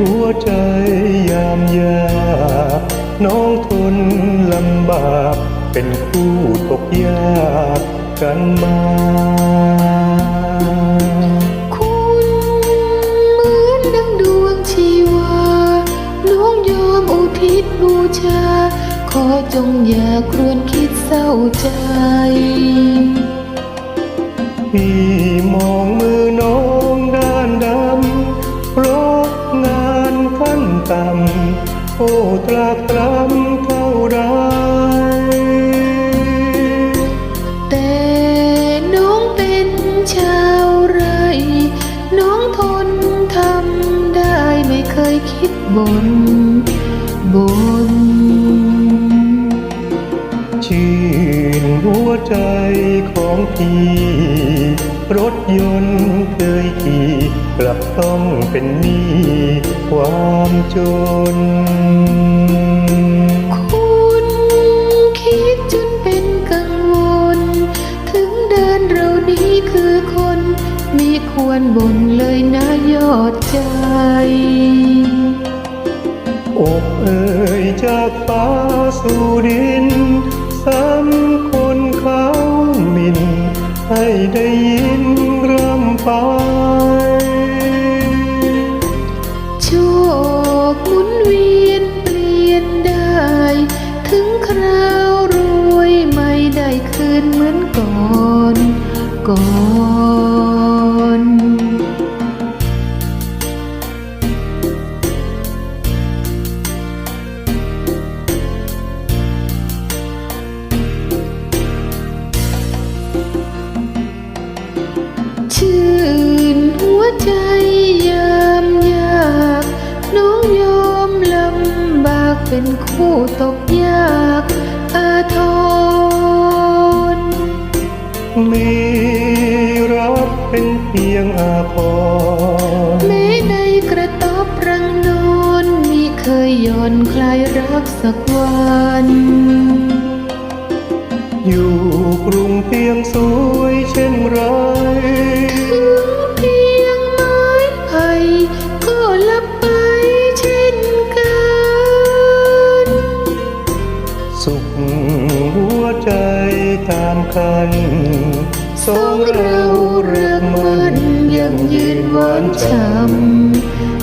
หัวใจยามยากน้องทนลำบาก เป็นคู่ตกยากกันมาคุณเหมือนดังดวงชีวาน้องยอมอุทิศบูชา ขอจงอย่าครวนคิดเศร้าใจ พี่มองมือ ต่ำโอ้ตรากตรำเท่าไรแต่น้องเป็นชาวไร่ น้องทนทำได้ไม่เคยคิดบนบน ชื่นหัวใจของพี่ รถยนต์เคยขี่ กลับต้องเป็นหนี้ความจน คุณคิดจนเป็นกังวล ถึงเดินเรานี้คือคนมีควรบ่นเลยนะยอดใจอกเอ่ยจากฟ้าสู่ดินซ้ำคนเขาหมินให้ได้ยินรำไป นเหมือนก่อนก่อนชื่นหัวใจยามยาก น้องยอมลำบากเป็นคู่ตกยาก มีรักเป็นเพียงอาภรณ์แม้ในกระต๊อบรังนอนมีเคยย่อนคลายรักสักวัน อยู่กรุงเพียงสวยเช่นไรามคันสองเรารักมันยังยืนหวานช้ำ